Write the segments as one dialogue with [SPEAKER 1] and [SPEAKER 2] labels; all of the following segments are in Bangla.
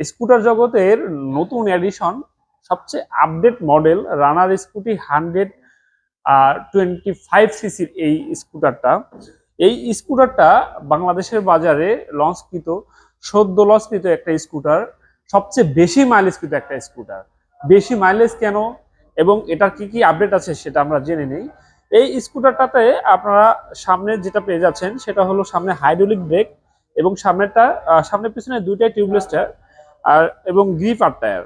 [SPEAKER 1] স্কুটার জগতের নতুন এডিশন সবচেয়ে update model runner scooty hundred twenty five সিসির এই স্কুটারটা। এই স্কুটারটা বাংলাদেশের বাজারে লঞ্চকৃত সদ্য লঞ্চকৃত একটা স্কুটার, সবচেয়ে বেশি মাইলেজকৃত একটা স্কুটার। বেশি মাইলেজ কেন? এবং এটার কি কি আপডেট আছে সেটা আমরা জেনে নেই। এই স্কুটারটাতে আপনারা সামনে যেটা পেয়ে যাচ্ছেন, সেটা হলো সামনে হাইড্রোলিক ব্রেক এবং সামনেটা সামনে পিছনে দুইটাই টিউবলেস টায়ার আর এবং গ্রিপ আর টায়ার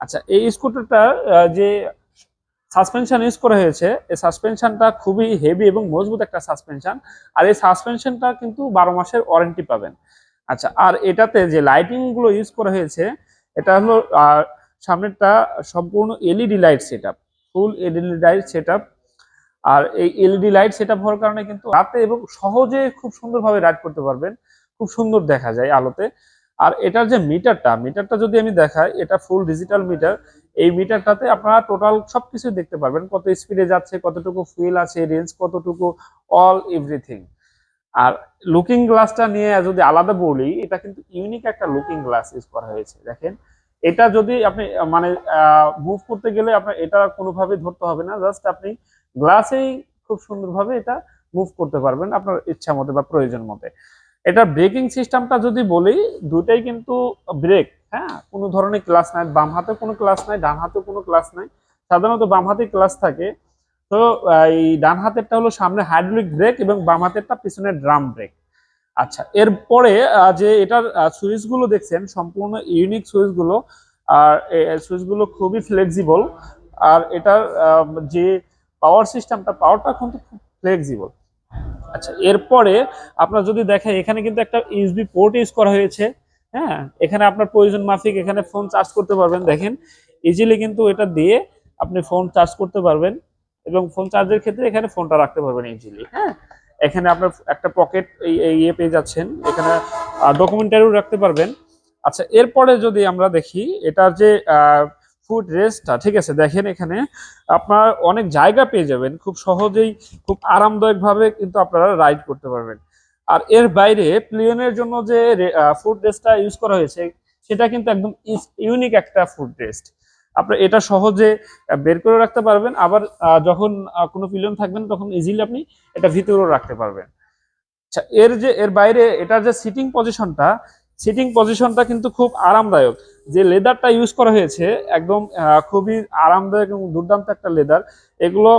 [SPEAKER 1] আচ্ছা এই স্কুটারটার আহ, যে সাসপেনশন ইউজ করা হয়েছে এই সাসপেনশনটা খুবই হেভি এবং মজবুত একটা সাসপেনশন আর এই সাসপেনশনটা কিন্তু বারো মাসের ওয়ারেন্টি পাবেন। আচ্ছা আর এটাতে যে লাইটিংগুলো ইউজ করা হয়েছে এটা হলো সামনেরটা সম্পূর্ণ LED light set full LED light set আর এই এলইডি লাইট সেট হওয়ার কারণে কিন্তু রাতে এবং সহজে খুব সুন্দরভাবে রাইড করতে পারবেন। খুব সুন্দর দেখা যায় আলোতে। আর এটার যে মিটারটা মিটারটা যদি আমি দেখাই, এটা ফুল ডিজিটাল মিটার এই মিটারটাতে আপনারা টোটাল সবকিছু দেখতে পারবেন। কত স্পিডে যাচ্ছে, কতটুকু ফুয়েল আছে রেঞ্জ কতটুকু অল এভরিথিং আর লুকিং গ্লাসটা নিয়ে যদি আলাদা বলি, এটা কিন্তু ইউনিক একটা লুকিং গ্লাস ইউজ করা হয়েছে, দেখেন। এটা যদি আপনি মানে মুভ করতে গেলে আপনার এটা কোনোভাবে ধরতে হবে না জাস্ট আপনি গ্লাসেই খুব সুন্দরভাবে এটা মুভ করতে পারবেন আপনার ইচ্ছা মতো বা প্রয়োজন মতে। এটা ব্রেকিং সিস্টেমটা যদি বলি দুটাই কিন্তু ব্রেক হ্যাঁ? কোনো ধরনের ক্লাস নাই, বাম হাতে কোনো ক্লাস নাই, ডান হাতে কোনো ক্লাস নাই। সাধারণত বাম হাতে ক্লাস থাকে। তো এই ডান হাতেরটা হলো সামনে হাইড্রোলিক ব্রেক এবং বাম হাতেরটা পিছনে ড্রাম ব্রেক আচ্ছা এরপরে যে এটার সুইচগুলো দেখছেন, সম্পূর্ণ ইউনিক সুইচগুলো আর সুইচগুলো খুবই ফ্লেক্সিবল আর এটার যে পাওয়ার সিস্টেমটা পাওয়ারটা কিন্তু খুব ফ্লেক্সিবল আচ্ছা এরপরে আপনার যদি দেখেন, এখানে কিন্তু একটা ইউএসবি পোর্ট ইউজ করা হয়েছে। হ্যাঁ এখানে আপনার প্রয়োজন মাফিক, এখানে ফোন চার্জ করতে পারবেন। দেখেন ইজিলি কিন্তু এটা দিয়ে আপনি ফোন চার্জ করতে পারবেন এবং ফোন চার্জের ক্ষেত্রে এখানে ফোনটা রাখতে পারবেন ইজিলি হ্যাঁ এখানে আপনার একটা পকেট ইয়ে পেয়ে যাচ্ছেন। এখানে ডকুমেন্টারিও রাখতে পারবেন। আচ্ছা এরপরে যদি আমরা দেখি, এটার যে ফুড রেস্টটা, ঠিক আছে? দেখেন এখানে আপনার অনেক জায়গা পেয়ে যাবেন। খুব সহজেই, খুব আরামদায়ক ভাবে কিন্তু আপনারা রাইড করতে পারবেন। আর এর বাইরে প্লিয়নের জন্য যে ফুড রেস্টটা ইউজ করা হয়েছে, সেটা কিন্তু একদম ইউনিক একটা ফুড রেস্ট। আপনার এটা সহজে বের করে রাখতে পারবেন। আবার যখন কোনো পিলিয়ন থাকবেন, তখন ইজিলি আপনি এটা ভিতরেও রাখতে পারবেন। আচ্ছা এর যে, এর বাইরে, এটার যে সিটিং পজিশনটা সিটিং পজিশনটা কিন্তু খুব আরামদায়ক। যে লেদারটা ইউজ করা হয়েছে একদম খুবই আরামদায়ক এবং দুর্দান্ত একটা লেদার। এগুলো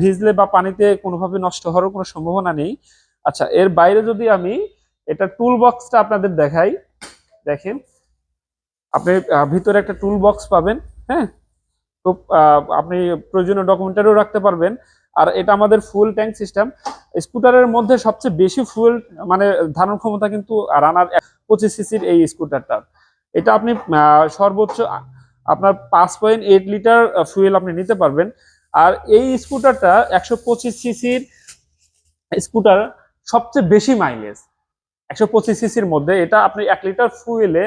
[SPEAKER 1] ভিজলে বা পানিতে কোনোভাবে নষ্ট হওয়ার কোনো সম্ভাবনা নেই। আচ্ছা এর বাইরে যদি আমি এটা টুল বক্সটা আপনাদের দেখাই দেখেন। আপনি ভিতরে একটা টুল বক্স পাবেন হ্যাঁ? আহ, আপনি প্রয়োজনীয় ডকুমেন্টারিও রাখতে পারবেন। আর এটা আমাদের ফুল ট্যাঙ্ক সিস্টেম স্কুটারের মধ্যে সবচেয়ে বেশি ফুয়েল মানে ধারণ ক্ষমতা কিন্তু রানার পঁচিশ সিসির এই স্কুটারটা এটা আপনি সর্বোচ্চ আপনার পাঁচ পয়েন্ট এইট লিটার ফুয়েল আপনি নিতে পারবেন। আর এই স্কুটারটা একশো পঁচিশ সিসির স্কুটার সবচেয়ে বেশি মাইলেজ একশো পঁচিশ সিসির মধ্যে এটা আপনি এক লিটার ফুয়েলে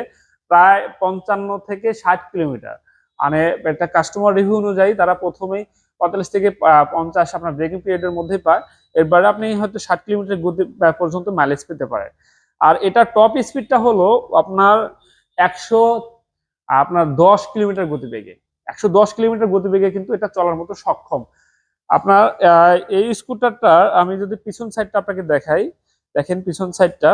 [SPEAKER 1] প্রায় পঞ্চান্ন থেকে ষাট কিলোমিটার। মানে একটা কাস্টমার রিভিউ অনুযায়ী তারা প্রথমেই পঁয়তাল্লিশ থেকে পঞ্চাশ আপনার ব্রেকিং পিরিয়ডের মধ্যেই পায়। এরপরে আপনি হয়তো ষাট কিলোমিটার গতি পর্যন্ত মাইলেজ পেতে পারেন। আর এটা টপ স্পিডটা হলো আপনার একশো, আপনার দশ কিলোমিটার গতিবেগে। একশো দশ কিলোমিটার গতিবেগে কিন্তু এটা চলার মতো সক্ষম। আপনার এই স্কুটারটা আমি যদি পিছন সাইডটা আপনাকে দেখাই, দেখেন পিছন সাইডটা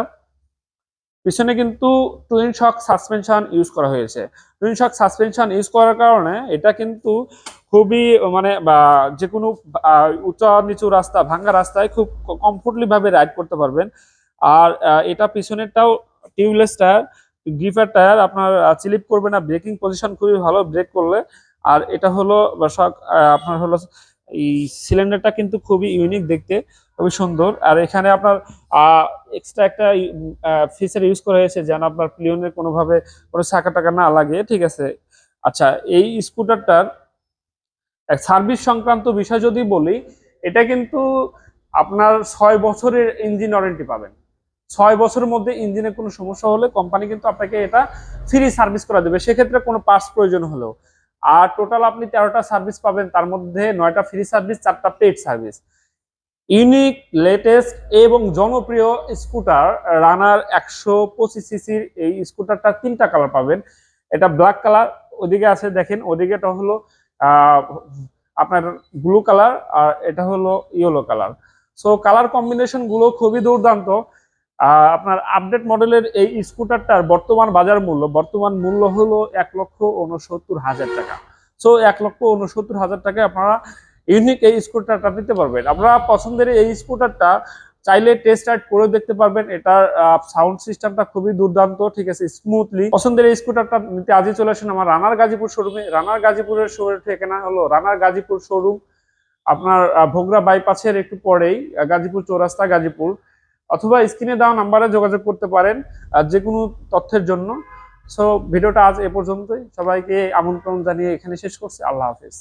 [SPEAKER 1] পিছনে কিন্তু টুইন শক সাসপেনশন ইউজ করা হয়েছে। টুইন শক সাসপেনশন ইউজ করার কারণে এটা কিন্তু খুবই মানে যে কোনো উঁচা নিচু রাস্তা, ভাঙ্গা রাস্তায় খুব কমফোর্টলি ভাবে রাইড করতে পারবেন। আর এটা পিছনেরটাও টিউবলেস টায়ার, গ্রিফার টায়ার, আপনার স্লিপ করবে না, ব্রেকিং পজিশন খুবই ভালো, ব্রেক করলে। আর এটা হলো আপনার হলো এই সিলিন্ডারটা কিন্তু খুবই ইউনিক দেখতে, খুবই সুন্দর। আর এখানে আপনার এক্সট্রা একটা ফিচার ইউজ করা হয়েছে, যেন আপনার প্লিয়নের কোনোভাবে কোনো চাকা টাকা না লাগে, ঠিক আছে? আচ্ছা এই স্কুটারটার সার্ভিস সংক্রান্ত বিষয় যদি বলি, এটা কিন্তু আপনার ছয় বছরের ইঞ্জিন ওয়ারেন্টি পাবেন। ছয় বছরের মধ্যে ইঞ্জিনে কোনো সমস্যা হলে কোম্পানি কিন্তু আপনাকে এটা ফ্রি সার্ভিস করা দেবে। সেক্ষেত্রে কোনো পার্টস প্রয়োজন হলেও। আর টোটাল আপনি তেরোটা সার্ভিস পাবেন, তার মধ্যে নয়টা ফ্রি সার্ভিস চারটা পেড সার্ভিস ইউনিক লেটেস্ট এবং জনপ্রিয় স্কুটার রানার একশো পঁচিশ সিসির এই স্কুটারটা তিনটা কালার পাবেন। এটা ব্ল্যাক কালার ওদিকে আছে দেখেন, ওদিকেটা হলো আপনার ব্লু কালার আর এটা হলো ইয়েলো কালার সো কালার কম্বিনেশনগুলো খুবই দুর্দান্ত। আপনার আপডেট মডেলের এই স্কুটারটার বর্তমান বাজার মূল্য, বর্তমান মূল্য হলো এক লক্ষ উনসত্তর হাজার টাকা। সো এক লক্ষ উনসত্তর হাজার টাকায় আপনারা ইউনিক এই স্কুটারটা নিতে পারবেন। আপনারা পছন্দের এই স্কুটারটা চাইলে টেস্ট রাইড করে দেখতে পারবেন। এটার সাউন্ড সিস্টেমটা খুবই দুর্দান্ত, ঠিক আছে স্মুথলি পছন্দের এই স্কুটারটা নিতে আজই চলে আসেন আমার রানার গাজীপুর শোরুমে রানার গাজীপুরের শোরুম ঠিকানা হলো রানার গাজীপুর শোরুম আপনার ভোগরা বাইপাসের একটু পরেই গাজীপুর চৌরাস্তা গাজীপুর। অথবা স্ক্রিনে দেওয়া নাম্বারে যোগাযোগ করতে পারেন যে কোনো তথ্যের জন্য। সো ভিডিওটা আজ এ পর্যন্তই। সবাইকে আমন্ত্রণ জানিয়ে এখানে শেষ করছি। আল্লাহ হাফেজ।